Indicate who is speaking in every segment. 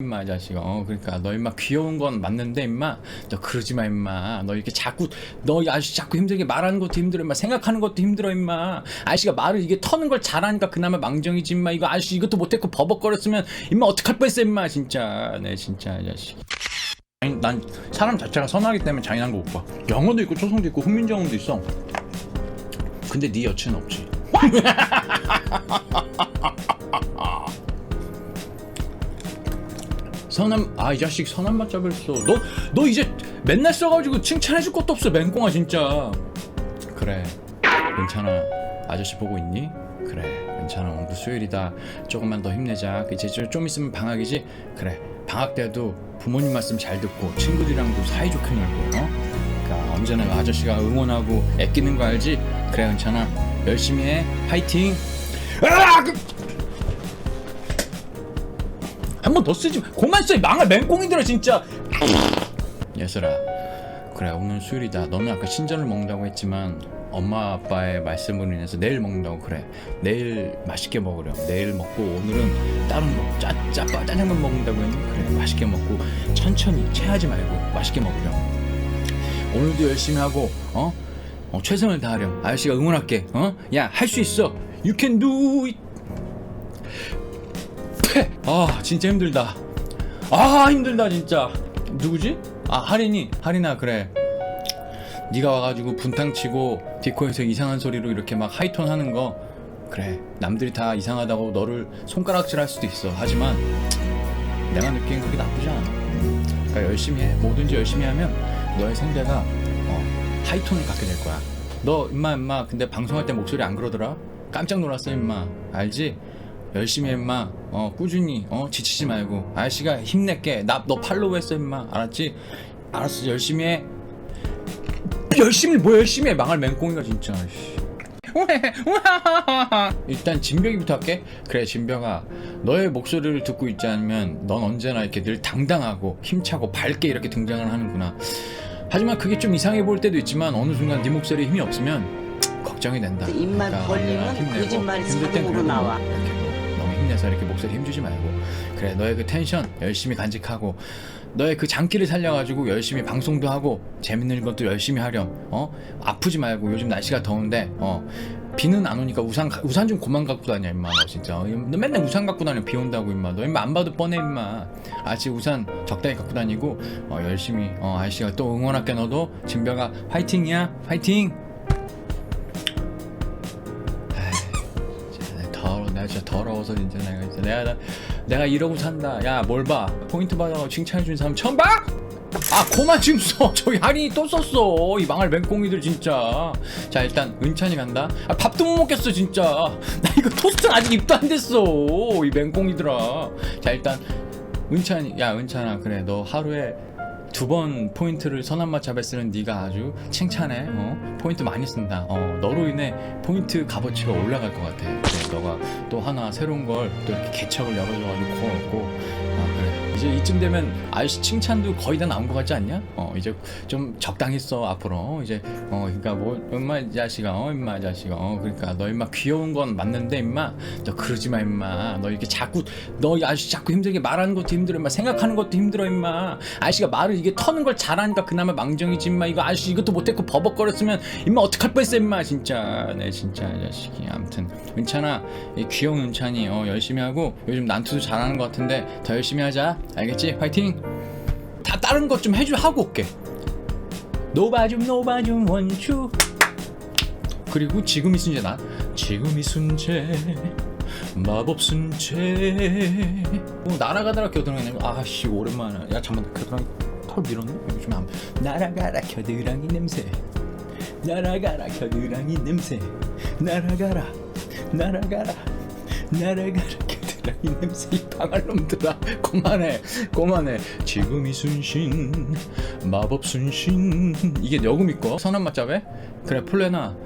Speaker 1: 임마 자식아. 어 그러니까 너 임마 귀여운 건 맞는데 임마? 너 그러지 마 임마. 너 이렇게 자꾸 너 아저씨 자꾸 힘들게 말하는 것도 힘들어 임마. 생각하는 것도 힘들어 임마. 아저씨가 말을 이게 터는 걸 잘하니까 그나마 망정이지 임마. 이거 아저씨 이것도 못했고 버벅거렸으면 임마 어떡할 뻔했어 임마 진짜. 네 진짜 이 자식. 아니 난 사람 자체가 선하기 때문에 잔인한 거 못 봐. 영어도 있고 초성도 있고 훈민정음도 있어. 근데 네 여친은 없지 선한 아 이 자식 선한 맛 잡을어. 너너 이제 맨날 써가지고 칭찬해줄 것도 없어 맹꽁아 진짜. 그래 괜찮아. 아저씨 보고 있니? 그래 괜찮아. 오늘도 수요일이다. 조금만 더 힘내자. 이제 저- 좀 있으면 방학이지? 그래 방학 때도 부모님 말씀 잘 듣고 친구들이랑도 사이좋게 놀고 어? 그러니까 언제나 아저씨가 응원하고 애끼는 거 알지? 그래 괜찮아. 열심히 해. 파이팅! 아! 그... 한 번 더 쓰지 마. 그만 써. 이 망할 맹꽁이들아 진짜. 예슬아. 그래 오늘 수요일이다. 너는 아까 신전을 먹는다고 했지만 엄마 아빠의 말씀으로 인해서 내일 먹는다고 그래. 내일 맛있게 먹으렴. 내일 먹고 오늘은 다른 거 짜짜 짜장면 먹는다고 했는데 그래 맛있게 먹고 천천히 체하지 말고 맛있게 먹으렴. 오늘도 열심히 하고 어? 어 최선을 다하렴. 아저씨가 응원할게. 어? 야 할 수 있어. You can do it. 패! 아 진짜 힘들다. 아 힘들다 진짜. 누구지? 아 하린이 하린아 그래. 네가 와가지고 분탕치고 디코에서 이상한 소리로 이렇게 막 하이톤 하는 거. 그래 남들이 다 이상하다고 너를 손가락질 할 수도 있어. 하지만 내가 느끼기엔 그게 나쁘지 않아. 그러니까 열심히 해. 뭐든지 열심히 하면 너의 상대가 어, 하이톤을 갖게 될 거야. 너 임마 임마 근데 방송할 때 목소리 안 그러더라? 깜짝 놀랐어 임마. 알지? 열심히 해 임마. 어 꾸준히 어 지치지 말고. 아저씨가 힘낼게. 나 너 팔로우 했어 임마. 알았지? 알았어 열심히 해. 열심히 뭐 열심히 해. 망할 맹꽁이가 진짜 씨. 일단 진벽이부터 할게. 그래 진벽아. 너의 목소리를 듣고 있지 않으면 넌 언제나 이렇게 늘 당당하고 힘차고 밝게 이렇게 등장을 하는구나. 하지만 그게 좀 이상해 보일 때도 있지만 어느 순간 네 목소리에 힘이 없으면 걱정이 된다.
Speaker 2: 입만
Speaker 1: 그러니까
Speaker 2: 벌리면 거짓말이
Speaker 1: 그래도
Speaker 2: 나와.
Speaker 1: 이렇게 힘내서 이렇게 목소리 힘주지 말고. 그래 너의 그 텐션 열심히 간직하고 너의 그 장기를 살려가지고 열심히 방송도 하고 재밌는 것도 열심히 하렴. 어? 아프지 말고 요즘 날씨가 더운데 어. 비는 안 오니까 우산 가- 우산 좀 그만 갖고 다녀 임마 너 진짜. 어, 너 맨날 우산 갖고 다녀 비 온다고 임마. 너 임마 안 봐도 뻔해 임마. 아직 우산 적당히 갖고 다니고 어 열심히 어 아저씨가 또 응원할게 너도. 진벽아 화이팅이야 화이팅 내가 진짜 더러워서 진짜 내가 진짜 내가 나- 내가 이러고 산다. 야 뭘 봐? 포인트 받아서 칭찬해주는 사람 처음 봐? 아 고만 지금 써. 저기 할인이 또 썼어. 이 망할 맹꽁이들 진짜. 자 일단 은찬이 간다. 아 밥도 못 먹겠어 진짜. 나 이거 토스트 아직 입도 안 됐어 이 맹꽁이들아. 자 일단 은찬이 야 은찬아 그래. 너 하루에 두번 포인트를 선한 맛 잡에 쓰는 네가 아주 칭찬해. 어? 포인트 많이 쓴다. 어 너로 인해 포인트 값어치가 올라갈 것 같아. 그래 너가 또 하나 새로운 걸 또 이렇게 개척을 열어줘가지고 고맙고 아 그래 이제 이쯤 되면 아저씨 칭찬도 거의 다 나온 것 같지 않냐? 어 이제 좀 적당히 써 앞으로. 이제 어 그러니까 뭐 엄마 이 자식아 어 임마 이 자식아 어 그러니까 너 임마 귀여운 건 맞는데 임마? 너 그러지 마 임마. 너 이렇게 자꾸 너 아저씨 자꾸 힘들게 말하는 것도 힘들어 임마. 생각하는 것도 힘들어 임마. 아저씨가 말을 이게 터는 걸 잘하니까 그나마 망정이지 임마. 이거 아저씨 이것도 못했고 버벅거렸으면 임마 어떡할 뻔했어 임마. 진짜. 네 진짜 이 자식이. 아무튼. 은찬아 이 귀여운 은찬이 어 열심히 하고 요즘 난투도 잘하는 것 같은데 더 열심히 하자 알겠지? 화이팅! 다 다른 것 좀 해주 하고 올게. 노바줌 노바줌 원추. 그리고 지금 이 순재 나. 지금 이 순재 마법 순재 어, 날아가다가 겨드랑이 아씨 오랜만에. 야 잠깐만 겨드랑이 털 밀었네? 요즘에 안 날아가라 겨드랑이 냄새. 날아가라 겨드랑이 냄새. 날아가라 날아가라 날아가라 이 냄새 이 방할 놈들아. 그만해 그만해. 지금 이 순신 마법 순신. 이게 여금 있고 선한 맛잡에? 그래 폴레나.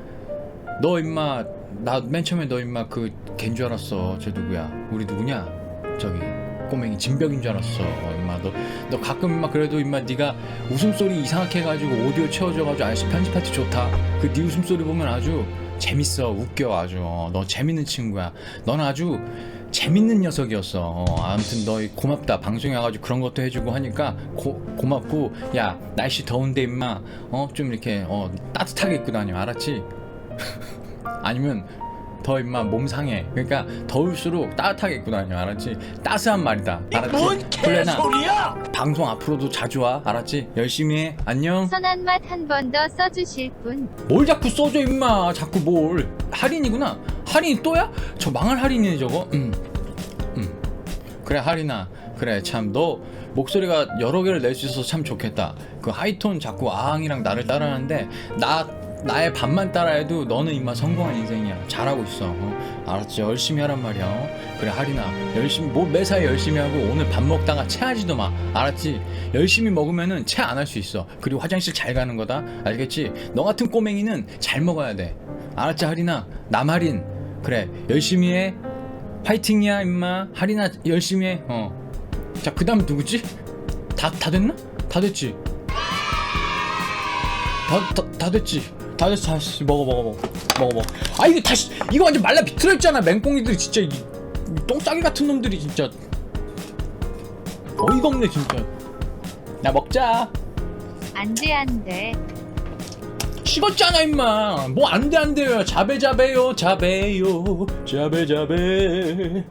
Speaker 1: 너 임마 나 맨 처음에 너 임마 그 걘 줄 알았어. 저 누구야? 우리 누구냐? 저기 꼬맹이 진벽인 줄 알았어. 어, 임마 너, 너 가끔 임마 그래도 임마 네가 웃음소리 이상하게 해가지고 오디오 채워줘가지고 아저씨 편집할 때 좋다. 그 네 웃음소리 보면 아주 재밌어. 웃겨 아주. 어, 너 재밌는 친구야. 넌 아주 재밌는 녀석이었어. 어, 아무튼 너 고맙다. 방송에 와가지고 그런 것도 해주고 하니까 고, 고맙고 야 날씨 더운데 임마 어 좀 이렇게 어 따뜻하게 입고 다녀 알았지? 아니면 더 임마 몸 상해. 그러니까 더울수록 따뜻하게 입고 다녀 알았지? 따스한 말이다. 알았지? 콜레나
Speaker 2: 개소리야!
Speaker 1: 방송 앞으로도 자주 와 알았지? 열심히 해. 안녕.
Speaker 3: 선한 맛 한 번 더 써주실 분.
Speaker 1: 뭘 자꾸 써줘 임마 자꾸 뭘 할인이구나 할인이 또야? 저 망할 할인이네 저거 음. 음. 그래 할인아 그래 참 너 목소리가 여러 개를 낼 수 있어서 참 좋겠다 그 하이톤 자꾸 아항이랑 나를 따라하는데 나 나의 반만 따라해도 너는 임마 성공한 인생이야. 잘하고 있어. 어? 알았지? 열심히 하란 말이야. 어? 그래 할인아. 열심히 뭐 매사에 열심히 하고 오늘 밥 먹다가 체하지도 마. 알았지? 열심히 먹으면은 체 안 할 수 있어. 그리고 화장실 잘 가는 거다. 알겠지? 너 같은 꼬맹이는 잘 먹어야 돼. 알았지 할인아? 남할인. 그래 열심히 해. 화이팅이야 임마. 할인아 열심히 해 어 자 그 다음 누구지? 다 다 됐나? 다 됐지? 다, 다, 다 됐지 다 됐어. 다시 먹어 먹어 먹어. 먹어 먹어. 아 이게 다시 이거 완전 말라 비틀어 있잖아. 맹꽁이들이 진짜 이, 이 똥싸기 같은 놈들이 진짜. 어이가 없네 진짜. 야 먹자.
Speaker 3: 안 돼, 안 돼.
Speaker 1: 식었잖아 임마. 뭐 안돼 안돼요. 자배 자배요 자배요. 자배 자배